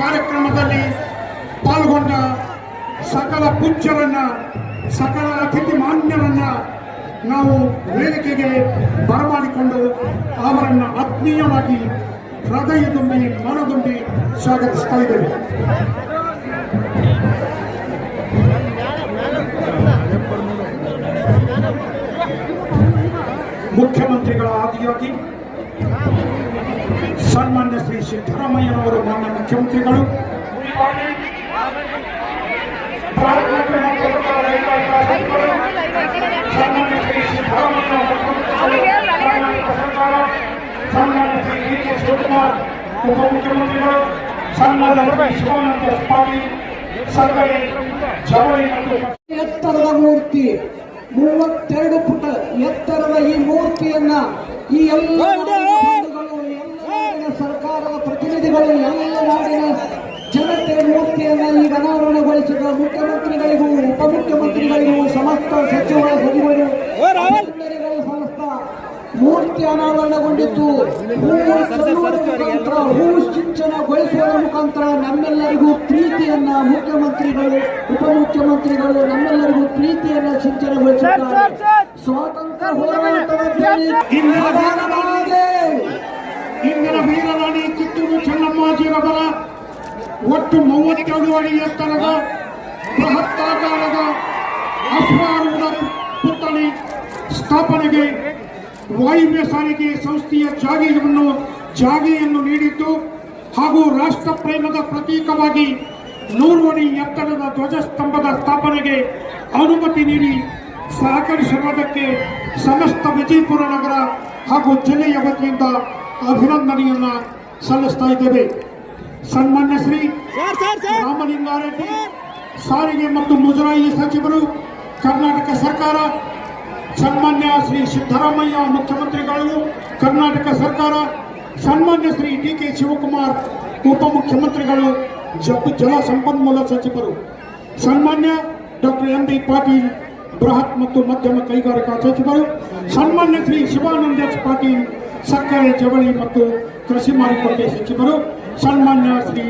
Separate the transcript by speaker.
Speaker 1: ಕಾರ್ಯಕ್ರಮದಲ್ಲಿ ಪಾಲ್ಗೊಂಡ ಸಕಲ ಪೂಜ್ಯರನ್ನ, ಸಕಲ ಅತಿಥಿ ಮಾನ್ಯರನ್ನ ನಾವು ವೇದಿಕೆಗೆ ಬರಮಾಡಿಕೊಂಡು ಅವರನ್ನ ಆತ್ಮೀಯವಾಗಿ ಹೃದಯದೊಮ್ಮೆ ಮನದುಂಬಿ ಸ್ವಾಗತಿಸ್ತಾ ಇದ್ದೇವೆ. ಮುಖ್ಯಮಂತ್ರಿಗಳ ಆದಿಯಾಗಿ ಸನ್ಮಾನ್ಯ ಶ್ರೀ ಸಿದ್ದರಾಮಯ್ಯನವರು ಮಾನ್ಯ ಮುಖ್ಯಮಂತ್ರಿಗಳು ಶ್ರೀ ಉಪಮುಖ್ಯಮಂತ್ರಿಗಳು ಸನ್ಮಾನ್ಯ ಶಿವಾನಂದ ಸರ್ಕಾರಿ ಜವಳಿ
Speaker 2: ಎತ್ತರದ ಮೂರ್ತಿ, ಮೂವತ್ತೆರಡು ಪುಟ ಎತ್ತರದ ಈ ಮೂರ್ತಿಯನ್ನ ಈ ಎಲ್ಲ ಜನತೆ ಮೂರ್ತಿಯನ್ನು ಈಗ ಅನಾವರಣಗೊಳಿಸಿದ ಮುಖ್ಯಮಂತ್ರಿಗಳಿಗೂ ಉಪಮುಖ್ಯಮಂತ್ರಿಗಳಿಗೂ ಸಮಸ್ತ ಸಚಿವ ಸಚಿವರು ಸಮಸ್ತ ಮೂರ್ತಿ ಅನಾವರಣಗೊಂಡಿದ್ದು ಹೂ ಚೆಲ್ಲುವುದರ ಮುಖಾಂತರ ನಮ್ಮೆಲ್ಲರಿಗೂ ಪ್ರೀತಿಯನ್ನ ಮುಖ್ಯಮಂತ್ರಿಗಳು ಉಪಮುಖ್ಯಮಂತ್ರಿಗಳು ನಮ್ಮೆಲ್ಲರಿಗೂ ಪ್ರೀತಿಯನ್ನ ಸಿಂಚನಗೊಳಿಸುತ್ತಾರೆ. ಸ್ವಾತಂತ್ರ್ಯ ಹೋರಾಟದ
Speaker 1: ಇಂದಿನ ವೀರರಾಣಿ ಕಿತ್ತೂರು ಚೆನ್ನಮ್ಮಾಜಿರವರ ಒಟ್ಟು ಮೂವತ್ತೆರಡು ಅಡಿ ಎತ್ತರದ ಬೃಹತ್ತಾಕಾರದ ಅಶ್ವಾರೂಢ ಪುತ್ಥಳಿ ಸ್ಥಾಪನೆಗೆ ವಾಯುವ್ಯ ಸಾರಿಗೆ ಸಂಸ್ಥೆಯ ಜಾಗಿಯನ್ನು ಜಾಗೆಯನ್ನು ನೀಡಿತ್ತು ಹಾಗೂ ರಾಷ್ಟ್ರ ಪ್ರೇಮದ ಪ್ರತೀಕವಾಗಿ ನೂರು ಅಡಿ ಎತ್ತರದ ಧ್ವಜಸ್ತಂಭದ ಸ್ಥಾಪನೆಗೆ ಅನುಮತಿ ನೀಡಿ ಸಹಕರಿಸಿರುವುದಕ್ಕೆ ಸಮಸ್ತ ವಿಜಯಪುರ ನಗರ ಹಾಗೂ ಜಿಲ್ಲೆಯ ವತಿಯಿಂದ ಅಭಿನಂದನೆಯನ್ನ ಸಲ್ಲಿಸ್ತಾ ಇದ್ದೇವೆ. ಸನ್ಮಾನ್ಯ ಶ್ರೀ ರಾಮಲಿಂಗಾರೆಡ್ಡಿ ಸಾರಿಗೆ ಮತ್ತು ಮುಜರಾಯಿ ಸಚಿವರು ಕರ್ನಾಟಕ ಸರ್ಕಾರ ಸನ್ಮಾನ್ಯ ಶ್ರೀ ಸಿದ್ದರಾಮಯ್ಯ ಮುಖ್ಯಮಂತ್ರಿಗಳು ಕರ್ನಾಟಕ ಸರ್ಕಾರ ಸನ್ಮಾನ್ಯ ಶ್ರೀ ಡಿ ಕೆ ಶಿವಕುಮಾರ್ ಉಪಮುಖ್ಯಮಂತ್ರಿಗಳು ಜ- ಜಲ ಸಂಪನ್ಮೂಲ ಸಚಿವರು ಸನ್ಮಾನ್ಯ ಡಾಕ್ಟರ್ ಎಂ ಬಿ ಪಾಟೀಲ್ ಬೃಹತ್ ಮತ್ತು ಮಧ್ಯಮ ಕೈಗಾರಿಕಾ ಸಚಿವರು ಸನ್ಮಾನ್ಯ ಶ್ರೀ ಶಿವಾನಂದ ಎಸ್ ಪಾಟೀಲ್ ಸಕ್ಕರೆ ಜವಳಿ ಮತ್ತು ಕೃಷಿ ಮಾರುಕಟ್ಟೆ ಸಚಿವರು ಸನ್ಮಾನ್ಯ ಶ್ರೀ